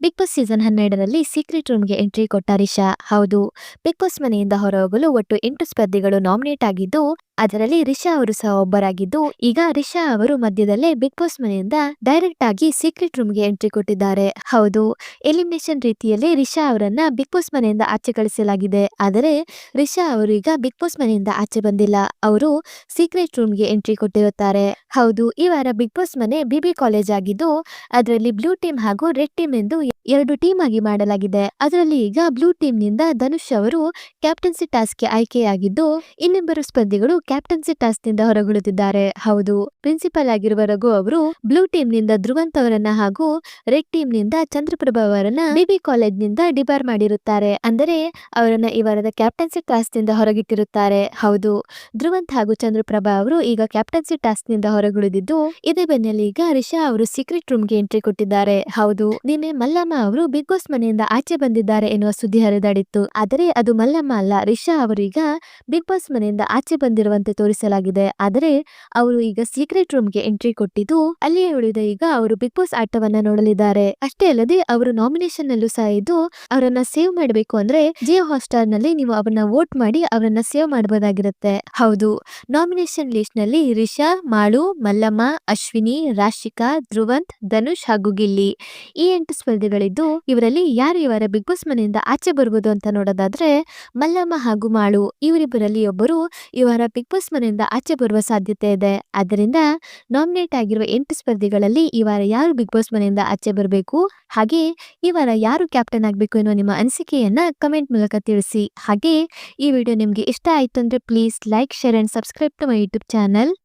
Big boss season ಹನ್ನೆರಡರಲ್ಲಿ secret ರೂಮ್ಗೆ entry ಕೊಟ್ಟ ರಿಷಾ. ಹೌದು ಬಿಗ್ ಬಾಸ್ ಮನೆಯಿಂದ ಹೊರಹೋಗಲು ಒಟ್ಟು ಎಂಟು ಸ್ಪರ್ಧಿಗಳು ನಾಮಿನೇಟ್ ಆಗಿದ್ದು ಅದರಲ್ಲಿ ರಿಷಾ ಅವರು ಸಹ ಒಬ್ಬರಾಗಿದ್ದು, ಈಗ ರಿಷಾ ಅವರು ಮಧ್ಯದಲ್ಲೇ ಬಿಗ್ ಬಾಸ್ ಮನೆಯಿಂದ ಡೈರೆಕ್ಟ್ ಆಗಿ ಸೀಕ್ರೆಟ್ ರೂಮ್ಗೆ ಎಂಟ್ರಿ ಕೊಟ್ಟಿದ್ದಾರೆ. ಹೌದು, ಎಲಿಮಿನೇಷನ್ ರೀತಿಯಲ್ಲಿ ರಿಷಾ ಅವರನ್ನ ಬಿಗ್ ಬಾಸ್ ಮನೆಯಿಂದ ಆಚೆ ಕಳಿಸಲಾಗಿದೆ. ಆದರೆ ರಿಷಾ ಅವರು ಈಗ ಬಿಗ್ ಬಾಸ್ ಮನೆಯಿಂದ ಆಚೆ ಬಂದಿಲ್ಲ. ಅವರು ಸೀಕ್ರೆಟ್ ರೂಮ್ಗೆ ಎಂಟ್ರಿ ಕೊಟ್ಟಿರುತ್ತಾರೆ. ಹೌದು, ಈ ವಾರ ಬಿಗ್ ಬಾಸ್ ಮನೆ ಬಿಬಿ ಕಾಲೇಜ್ ಆಗಿದ್ದು, ಅದರಲ್ಲಿ ಬ್ಲೂ ಟೀಮ್ ಹಾಗೂ ರೆಡ್ ಟೀಮ್ ಎಂದು ಎರಡು ಟೀಮ್ ಆಗಿ ಮಾಡಲಾಗಿದೆ. ಅದರಲ್ಲಿ ಈಗ ಬ್ಲೂ ಟೀಮ್ನಿಂದ ಧನುಷ್ ಅವರು ಕ್ಯಾಪ್ಟನ್ಸಿ ಟಾಸ್ಕ್ಗೆ ಆಯ್ಕೆಯಾಗಿದ್ದು, ಇನ್ನಿಬ್ಬರು ಸ್ಪರ್ಧಿಗಳು ಕ್ಯಾಪ್ಟನ್ಸಿ ಟಾಸ್ಕ್ನಿಂದ ಹೊರಗುಳಿದಿದ್ದಾರೆ. ಹೌದು ಪ್ರಿನ್ಸಿಪಲ್ ಆಗಿರುವ ರಘು ಅವರು ಬ್ಲೂ ಟೀಮ್ನಿಂದ ಧ್ರುವಂತ್ ಅವರನ್ನ ಹಾಗೂ ರೆಡ್ ಟೀಮ್ನಿಂದ ಚಂದ್ರಪ್ರಭಾ ಅವರನ್ನ ಬಿಬಿ ಕಾಲೇಜ್ನಿಂದ ಡಿಬಾರ್ ಮಾಡಿರುತ್ತಾರೆ. ಅಂದರೆ, ಅವರನ್ನ ಈ ವಾರದ ಕ್ಯಾಪ್ಟನ್ಸಿ ಟಾಸ್ನಿಂದ ಹೊರಗಿಟ್ಟಿರುತ್ತಾರೆ. ಹೌದು, ಧ್ರುವಂತ್ ಹಾಗೂ ಚಂದ್ರಪ್ರಭಾ ಅವರು ಈಗ ಕ್ಯಾಪ್ಟನ್ಸಿ ಟಾಸ್ಕ್ನಿಂದ ಹೊರಗುಳಿದಿದ್ದು, ಇದೇ ಬೆನ್ನಲ್ಲಿ ಈಗ ರಿಷಾ ಅವರು ಸೀಕ್ರೆಟ್ ರೂಮ್ಗೆ ಎಂಟ್ರಿ ಕೊಟ್ಟಿದ್ದಾರೆ. ಹೌದು, ನಿನ್ನೆ ಮಲ್ಲಮ್ಮ ಅವರು ಬಿಗ್ ಬಾಸ್ ಮನೆಯಿಂದ ಆಚೆ ಬಂದಿದ್ದಾರೆ ಎನ್ನುವ ಸುದ್ದಿ ಹರಿದಾಡಿತ್ತು. ಆದರೆ ಅದು ಮಲ್ಲಮ್ಮ ಅಲ್ಲ, ರಿಷಾ ಅವರೀಗ ಬಿಗ್ ಬಾಸ್ ಮನೆಯಿಂದ ಆಚೆ ಬಂದಿರುವಂತೆ ತೋರಿಸಲಾಗಿದೆ. ಆದರೆ ಅವರು ಈಗ ಸೀಕ್ರೆಟ್ ರೂಮ್ಗೆ ಎಂಟ್ರಿ ಕೊಟ್ಟಿದ್ದು ಅಲ್ಲಿಯೇ ಉಳಿದ ಈಗ ಅವರು ಬಿಗ್ ಬಾಸ್ ಆಟವನ್ನ ನೋಡಲಿದ್ದಾರೆ. ಅಷ್ಟೇ ಅಲ್ಲದೆ ಅವರು ನಾಮಿನೇಷನ್ ನಲ್ಲೂ ಸಹ ಇದ್ದು ಅವರನ್ನ ಸೇವ್ ಮಾಡಬೇಕು ಅಂದ್ರೆ ಜಿಯೋ ಹಾಟ್ಸ್ಟಾರ್ನಲ್ಲಿ ನೀವು ಅವರನ್ನ ವೋಟ್ ಮಾಡಿ ಅವರನ್ನ ಸೇವ್ ಮಾಡಬಹುದಾಗಿರುತ್ತೆ ಹೌದು ನಾಮಿನೇಷನ್ ಲಿಸ್ಟ್ನಲ್ಲಿ ರಿಷಾ, ಮಾಳು, ಮಲ್ಲಮ್ಮ, ಅಶ್ವಿನಿ, ರಾಶಿಕಾ, ಧ್ರುವಂತ್, ಧನುಷ್ ಹಾಗೂ ಗಿಲ್ಲಿ ಈ ಎಂಟು ಸ್ಪರ್ಧಿಗಳಿದ್ದು ಇವರಲ್ಲಿ ಯಾರು ಇವರ ಬಿಗ್ ಬಾಸ್ ಮನೆಯಿಂದ ಆಚೆ ಬರುವುದು ಅಂತ ನೋಡೋದಾದ್ರೆ, ಮಲ್ಲಮ್ಮ ಹಾಗೂ ಮಾಳು. ಇವರಿಬ್ಬರಲ್ಲಿ ಒಬ್ಬರು ಇವರ ಬಿಗ್ ಬಾಸ್ ಮನೆಯಿಂದ ಆಚೆ ಬರುವ ಸಾಧ್ಯತೆ ಇದೆ. ಆದ್ದರಿಂದ ನಾಮಿನೇಟ್ ಆಗಿರುವ ಎಂಟು ಸ್ಪರ್ಧಿಗಳಲ್ಲಿ ಈ ವಾರ ಯಾರು ಬಿಗ್ ಬಾಸ್ ಮನೆಯಿಂದ ಆಚೆ ಬರಬೇಕು? ಹಾಗೆ ಈ ಯಾರು ಕ್ಯಾಪ್ಟನ್ ಆಗಬೇಕು ಎನ್ನುವ ನಿಮ್ಮ ಅನಿಸಿಕೆಯನ್ನ ಕಮೆಂಟ್ ಮೂಲಕ ತಿಳಿಸಿ. ಹಾಗೆ ಈ ವಿಡಿಯೋ ನಿಮಗೆ ಇಷ್ಟ ಆಯ್ತು ಅಂದ್ರೆ please like, share and subscribe to my YouTube channel.